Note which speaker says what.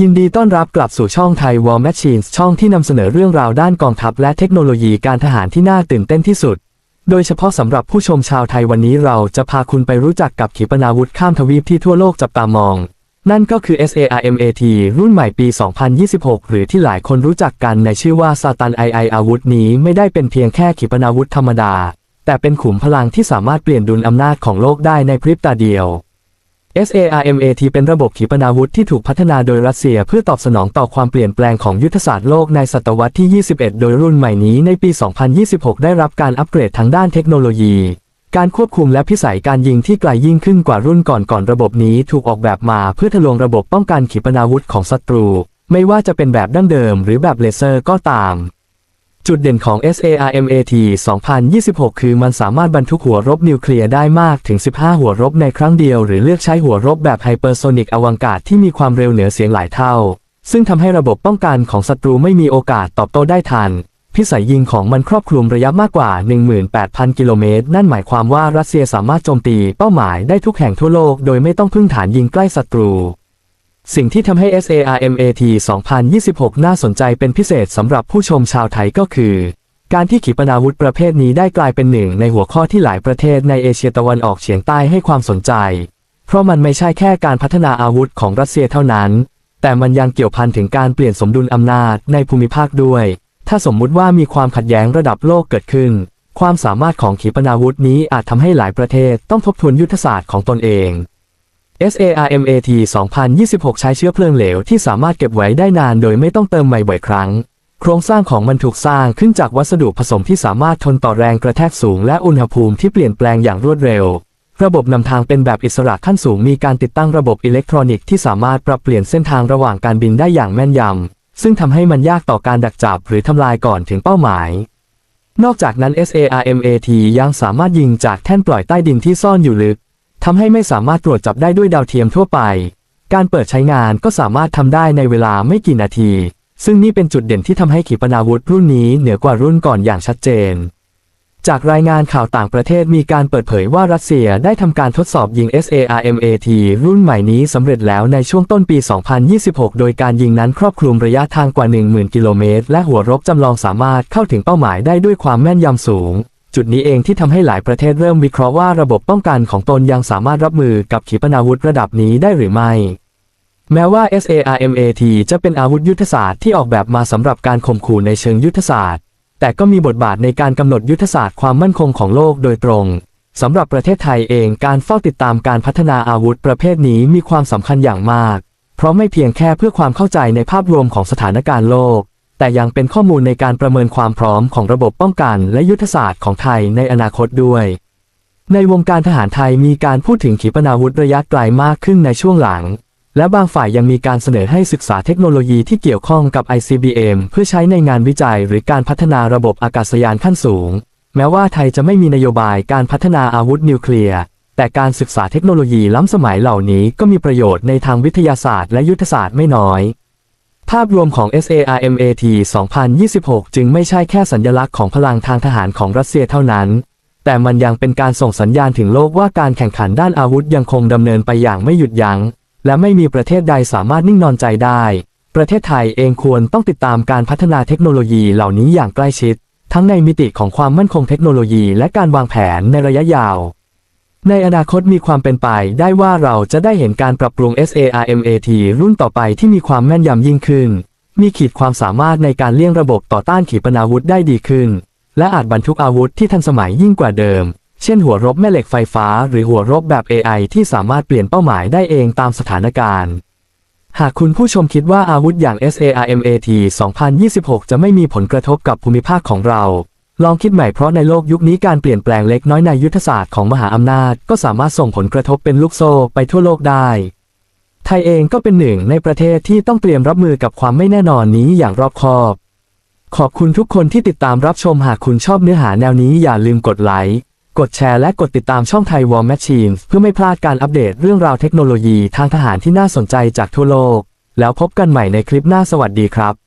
Speaker 1: ยินดีต้อนรับกลับสู่ช่องไทย War Machines ช่องที่นำเสนอเรื่องราวด้านกองทัพและเทคโนโลยีการทหารที่น่าตื่นเต้นที่สุด โดยเฉพาะสำหรับผู้ชมชาวไทยวันนี้เราจะพาคุณไปรู้จักกับขีปนาวุธข้ามทวีปที่ทั่วโลกจับตามอง นั่นก็คือ SARMAT รุ่นใหม่ปี 2026 หรือที่หลายคนรู้จักกันในชื่อว่าซาตันไอไออาวุธนี้ไม่ได้เป็นเพียงแค่ขีปนาวุธธรรมดา แต่เป็นขุมพลังที่สามารถเปลี่ยนดุลอำนาจของโลกได้ในพริบตาเดียว SARMAT เป็นระบบขีปนาวุธที่ถูกพัฒนาโดยรัสเซียเพื่อตอบสนองต่อความเปลี่ยนแปลงของยุทธศาสตร์โลกในศตวรรษที่ 21 โดยรุ่นใหม่นี้ในปี 2026 ได้รับการอัปเกรดทางด้านเทคโนโลยี การควบคุมและพิสัยการยิงที่ไกลยิ่งขึ้นกว่ารุ่นก่อนก่อนระบบนี้ถูกออกแบบมาเพื่อทะลวงระบบป้องกันขีปนาวุธของศัตรู ไม่ว่าจะเป็นแบบดั้งเดิมหรือแบบเลเซอร์ก็ตาม จุดเด่นของ SARMAT 2026 คือมันสามารถบรรทุกหัวรบนิวเคลียร์ได้มากถึง 15 หัวรบในครั้งเดียว หรือเลือกใช้หัวรบแบบไฮเปอร์โซนิกอวังกาศที่มีความเร็วเหนือเสียงหลายเท่า ซึ่งทำให้ระบบป้องกันของศัตรูไม่มีโอกาสตอบโต้ได้ทัน พิสัยยิงของมันครอบคลุมระยะมากกว่า 18,000 กิโลเมตร นั่นหมายความว่ารัสเซียสามารถโจมตีเป้าหมายได้ทุกแห่งทั่วโลก โดยไม่ต้องพึ่งฐานยิงใกล้ศัตรู สิ่งที่ทำให้ SARMAT 2026 น่าสนใจเป็นพิเศษสำหรับผู้ชมชาวไทยก็คือ การที่ขีปนาวุธประเภทนี้ได้กลายเป็นหนึ่งในหัวข้อที่หลายประเทศในเอเชียตะวันออกเฉียงใต้ให้ความสนใจ เพราะมันไม่ใช่แค่การพัฒนาอาวุธของรัสเซียเท่านั้น แต่มันยังเกี่ยวพันถึงการเปลี่ยนสมดุลอำนาจในภูมิภาคด้วย ถ้าสมมุติว่ามีความขัดแย้งระดับโลกเกิดขึ้น ความสามารถของขีปนาวุธนี้อาจทำให้หลายประเทศต้องทบทวนยุทธศาสตร์ของตนเอง SARMAT 2026 ใช้เชื้อเพลิงเหลวที่สามารถเก็บไว้ได้นานโดยไม่ต้องเติมใหม่บ่อยครั้ง โครงสร้างของมันถูกสร้างขึ้นจากวัสดุผสมที่สามารถทนต่อแรงกระแทกสูงและอุณหภูมิที่เปลี่ยนแปลงอย่างรวดเร็ว ระบบนำทางเป็นแบบอิสระขั้นสูงมีการติดตั้งระบบอิเล็กทรอนิกส์ที่สามารถปรับเปลี่ยนเส้นทางระหว่างการบินได้อย่างแม่นยำซึ่งทำให้มันยากต่อการดักจับหรือทำลายก่อนถึงเป้าหมายนอกจากนั้น SARMAT ยังสามารถยิงจากแท่นปล่อยใต้ดินที่ซ่อนอยู่ลึก ทำให้ไม่สามารถตรวจจับได้ด้วยดาวเทียมทั่วไป การเปิดใช้งานก็สามารถทำได้ในเวลาไม่กี่นาที ซึ่งนี่เป็นจุดเด่นที่ทำให้ขีปนาวุธรุ่นนี้เหนือกว่ารุ่นก่อนอย่างชัดเจน จากรายงานข่าวต่างประเทศมีการเปิดเผยว่ารัสเซียได้ทำการทดสอบยิง SARMAT รุ่นใหม่นี้สำเร็จแล้วในช่วงต้นปี 2026 โดยการยิงนั้นครอบคลุมระยะทางกว่า 10,000 กิโลเมตร และหัวรบจำลองสามารถเข้าถึงเป้าหมายได้ด้วยความแม่นยำสูง จุดนี้เองที่ทำให้หลายประเทศเริ่มวิเคราะห์ว่าระบบป้องกันของตนยังสามารถรับมือกับขีปนาวุธระดับนี้ได้หรือไม่ แม้ว่า SARMAT จะเป็นอาวุธยุทธศาสตร์ที่ออกแบบมาสำหรับการข่มขู่ในเชิงยุทธศาสตร์ แต่ก็มีบทบาทในการกำหนดยุทธศาสตร์ความมั่นคงของโลกโดยตรงสำหรับประเทศไทยเองการเฝ้าติดตามการพัฒนาอาวุธประเภทนี้มีความสำคัญอย่างมาก เพราะไม่เพียงแค่เพื่อความเข้าใจในภาพรวมของสถานการณ์โลก แต่ยังเป็นข้อมูลในการประเมินความพร้อมของระบบป้องกันและยุทธศาสตร์ของไทยในอนาคตด้วย ในวงการทหารไทยมีการพูดถึงขีปนาวุธระยะไกลมากขึ้นในช่วงหลัง และบางฝ่ายยังมีการเสนอให้ศึกษาเทคโนโลยีที่เกี่ยวข้องกับ ICBM เพื่อใช้ในงานวิจัยหรือการพัฒนาระบบอากาศยานขั้นสูง แม้ว่าไทยจะไม่มีนโยบายการพัฒนาอาวุธนิวเคลียร์แต่การศึกษาเทคโนโลยีล้ำสมัยเหล่านี้ก็มีประโยชน์ในทางวิทยาศาสตร์และยุทธศาสตร์ไม่น้อย ภาพรวมของ SARMAT 2026 จึงไม่ใช่แค่สัญลักษณ์ของพลังทางทหารของรัสเซียเท่านั้น แต่มันยังเป็นการส่งสัญญาณถึงโลกว่าการแข่งขันด้านอาวุธยังคงดำเนินไปอย่างไม่หยุดยัง้ง และไม่มีประเทศใดสามารถนิ่งนอนใจได้ ประเทศไทยเองควรต้องติดตามการพัฒนาเทคโนโลยีเหล่านี้อย่างใกล้ชิด ทั้งในมิติของความมั่นคงเทคโนโลยีและการวางแผนในระยะยาว ในอนาคตมีความเป็นไปได้ว่าเราจะได้เห็นการปรับปรุง SARMAT รุ่นต่อไปที่มีความแม่นยำยิ่งขึ้น มีขีดความสามารถในการเลี่ยงระบบต่อต้านขีปนาวุธได้ดีขึ้น และอาจบรรทุกอาวุธที่ทันสมัยยิ่งกว่าเดิม เช่นหัวรบแม่เหล็กไฟฟ้า หรือหัวรบแบบ AI ที่สามารถเปลี่ยนเป้าหมายได้เองตามสถานการณ์ หากคุณผู้ชมคิดว่าอาวุธอย่าง SARMAT 2026 จะไม่มีผลกระทบกับภูมิภาคของเรา ลองคิดใหม่เพราะในโลกยุคนี้การเปลี่ยนแปลงเล็กน้อยในยุทธศาสตร์ของมหาอำนาจ ก็สามารถส่งผลกระทบเป็นลูกโซ่ไปทั่วโลกได้ ไทยเองก็เป็นหนึ่งในประเทศที่ต้องเตรียมรับมือกับความไม่แน่นอนนี้อย่างรอบคอบ ขอบคุณทุกคนที่ติดตามรับชมหากคุณชอบเนื้อหาแนวนี้อย่าลืมกดไลค์กดแชร์และกดติดตามช่องไทย War Machines เพื่อไม่พลาดการอัปเดตเรื่องราวเทคโนโลยีทางทหารที่น่าสนใจจากทั่วโลก แล้วพบกันใหม่ในคลิปหน้าสวัสดีครับ